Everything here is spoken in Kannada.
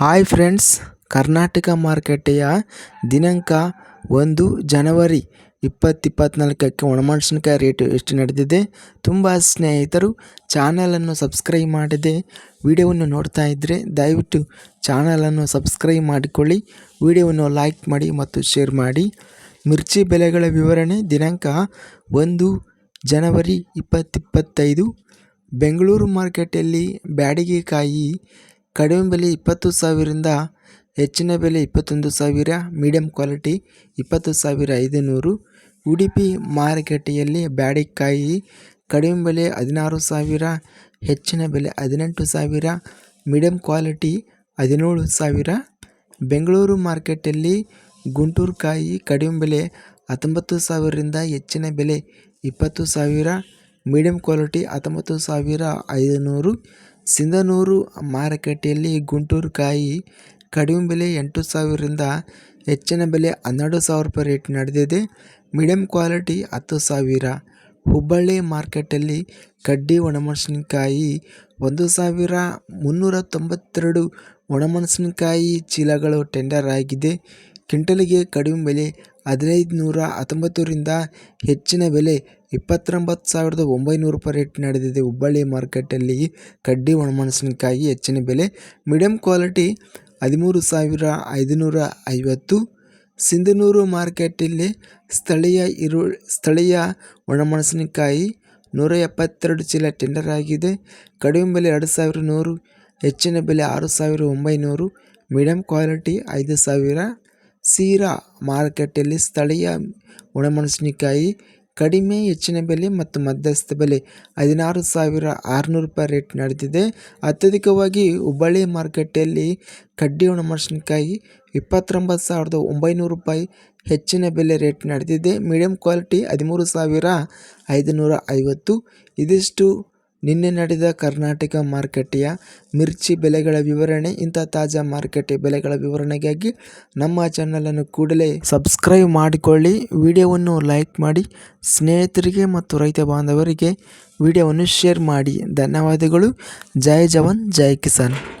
ಹಾಯ್ ಫ್ರೆಂಡ್ಸ್, ಕರ್ನಾಟಕ ಮಾರುಕಟ್ಟೆಯ ದಿನಾಂಕ ಒಂದು ಜನವರಿ ಇಪ್ಪತ್ತಿಪ್ಪತ್ನಾಲ್ಕಕ್ಕೆ ಒಣಮೆಣಸಿನ್ಕಾಯಿ ರೇಟು ಎಷ್ಟು ನಡೆದಿದೆ? ತುಂಬ ಸ್ನೇಹಿತರು ಚಾನಲನ್ನು ಸಬ್ಸ್ಕ್ರೈಬ್ ಮಾಡದೆ ವಿಡಿಯೋವನ್ನು ನೋಡ್ತಾ ಇದ್ದರೆ ದಯವಿಟ್ಟು ಚಾನಲನ್ನು ಸಬ್ಸ್ಕ್ರೈಬ್ ಮಾಡಿಕೊಳ್ಳಿ, ವಿಡಿಯೋವನ್ನು ಲೈಕ್ ಮಾಡಿ ಮತ್ತು ಶೇರ್ ಮಾಡಿ. ಮಿರ್ಚಿ ಬೆಲೆಗಳ ವಿವರಣೆ, ದಿನಾಂಕ ಒಂದು ಜನವರಿ ಇಪ್ಪತ್ತಿಪ್ಪತ್ತೈದು ಬೆಂಗಳೂರು ಮಾರ್ಕೆಟಲ್ಲಿ ಬ್ಯಾಡಿಗೆ ಕಾಯಿ ಕಡಿಮೆ ಬೆಲೆ ಇಪ್ಪತ್ತು ಸಾವಿರದಿಂದ ಹೆಚ್ಚಿನ ಬೆಲೆ ಇಪ್ಪತ್ತೊಂದು ಸಾವಿರ, ಮೀಡಿಯಂ ಕ್ವಾಲಿಟಿ ಇಪ್ಪತ್ತು ಸಾವಿರ ಐದುನೂರು, ಉಡುಪಿ ಮಾರುಕಟ್ಟೆಯಲ್ಲಿ ಬ್ಯಾಡಿಕಾಯಿ ಕಡಿಮೆ ಬೆಲೆ ಹದಿನಾರು ಸಾವಿರ, ಹೆಚ್ಚಿನ ಬೆಲೆ ಹದಿನೆಂಟು ಸಾವಿರ, ಮೀಡಿಯಂ ಕ್ವಾಲಿಟಿ ಹದಿನೇಳು ಸಾವಿರ. ಬೆಂಗಳೂರು ಮಾರ್ಕೆಟಲ್ಲಿ ಗುಂಟೂರು ಕಾಯಿ ಕಡಿಮೆ ಬೆಲೆ ಹತ್ತೊಂಬತ್ತು ಸಾವಿರದಿಂದ ಹೆಚ್ಚಿನ ಬೆಲೆ ಇಪ್ಪತ್ತು ಸಾವಿರ, ಮೀಡಿಯಂ ಕ್ವಾಲಿಟಿ ಹತ್ತೊಂಬತ್ತು ಸಾವಿರ ಐದುನೂರು ಸಿಂಧನೂರು ಮಾರುಕಟ್ಟೆಯಲ್ಲಿ ಗುಂಟೂರು ಕಾಯಿ ಕಡಿಮೆ ಬೆಲೆ ಎಂಟು ಸಾವಿರದಿಂದ ಹೆಚ್ಚಿನ ಬೆಲೆ ಹನ್ನೆರಡು ಸಾವಿರ ರೂಪಾಯಿ ರೇಟ್ ನಡೆದಿದೆ. ಮೀಡಿಯಂ ಕ್ವಾಲಿಟಿ ಹತ್ತು ಸಾವಿರ. ಹುಬ್ಬಳ್ಳಿ ಮಾರ್ಕೆಟಲ್ಲಿ ಕಡ್ಡಿ ಒಣಮೆಣಸಿನ್ಕಾಯಿ ಒಂದು ಸಾವಿರ ಮುನ್ನೂರ ತೊಂಬತ್ತೆರಡು. ಒಣಮೆಣಸಿನ್ಕಾಯಿ ಚೀಲಗಳು ಟೆಂಡರ್ ಆಗಿದೆ. ಕ್ವಿಂಟಲಿಗೆ ಕಡಿಮೆ ಬೆಲೆ ಹದಿನೈದು ನೂರ ಹತ್ತೊಂಬತ್ತರಿಂದ ಹೆಚ್ಚಿನ ಬೆಲೆ ಇಪ್ಪತ್ತೊಂಬತ್ತು ಸಾವಿರದ ಒಂಬೈನೂರು ರೂಪಾಯಿ ರೇಟ್ ನಡೆದಿದೆ. ಹುಬ್ಬಳ್ಳಿ ಮಾರ್ಕೆಟಲ್ಲಿ ಕಡ್ಡಿ ಒಣಮೆಣಸಿನಕಾಯಿ ಹೆಚ್ಚಿನ ಬೆಲೆ, ಮೀಡಿಯಂ ಕ್ವಾಲಿಟಿ ಹದಿಮೂರು ಸಾವಿರ ಐದುನೂರ ಐವತ್ತು ಸಿಂಧನೂರು ಮಾರ್ಕೆಟಲ್ಲಿ ಸ್ಥಳೀಯ ಇರು, ಸ್ಥಳೀಯ ಒಣಮೆಣಸಿನಕಾಯಿ ನೂರ ಎಪ್ಪತ್ತೆರಡು ಚೀಲ ಟೆಂಡರ್ ಆಗಿದೆ. ಕಡಿಮೆ ಬೆಲೆ ಎರಡು ಸಾವಿರ ನೂರು, ಹೆಚ್ಚಿನ ಬೆಲೆ ಆರು ಸಾವಿರ ಒಂಬೈನೂರು, ಮೀಡಿಯಂ ಕ್ವಾಲಿಟಿ ಐದು ಸಾವಿರ. ಸೀರಾ ಮಾರ್ಕೆಟಲ್ಲಿ ಸ್ಥಳೀಯ ಒಣಮೆಣಸಿನಕಾಯಿ ಕಡಿಮೆ, ಹೆಚ್ಚಿನ ಬೆಲೆ ಮತ್ತು ಮಧ್ಯಸ್ಥ ಬೆಲೆ. ಹದಿನಾರು ಸಾವಿರ ಆರುನೂರು ರೂಪಾಯಿ ರೇಟ್ ನಡೆದಿದೆ. ಅತ್ಯಧಿಕವಾಗಿ ಹುಬ್ಬಳ್ಳಿ ಮಾರುಕಟ್ಟೆಯಲ್ಲಿ ಕಡ್ಡಿ ಒಣಮೆಣಸಿನಕಾಯಿ ಇಪ್ಪತ್ತೊಂಬತ್ತು ಸಾವಿರದ ಒಂಬೈನೂರು ರೂಪಾಯಿ ಹೆಚ್ಚಿನ ಬೆಲೆ ರೇಟ್ ನಡೆದಿದೆ. ಮೀಡಿಯಂ ಕ್ವಾಲಿಟಿ ಹದಿಮೂರು ಸಾವಿರ ಐದುನೂರ ಐವತ್ತು. ಇದಿಷ್ಟು ನಿನ್ನೆ ನಡೆದ ಕರ್ನಾಟಕ ಮಾರುಕಟ್ಟೆಯ ಮಿರ್ಚಿ ಬೆಲೆಗಳ ವಿವರಣೆ, ಇಂಥ ತಾಜಾ ಮಾರುಕಟ್ಟೆ ಬೆಲೆಗಳ ವಿವರಣೆಗಾಗಿ ನಮ್ಮ ಚಾನಲನ್ನು ಕೂಡಲೇ ಸಬ್ಸ್ಕ್ರೈಬ್ ಮಾಡಿಕೊಳ್ಳಿ. ವಿಡಿಯೋವನ್ನು ಲೈಕ್ ಮಾಡಿ. ಸ್ನೇಹಿತರಿಗೆ ಮತ್ತು ರೈತ ಬಾಂಧವರಿಗೆ ವಿಡಿಯೋವನ್ನು ಶೇರ್ ಮಾಡಿ. ಧನ್ಯವಾದಗಳು. ಜೈ ಜವಾನ್, ಜೈ ಕಿಸಾನ್.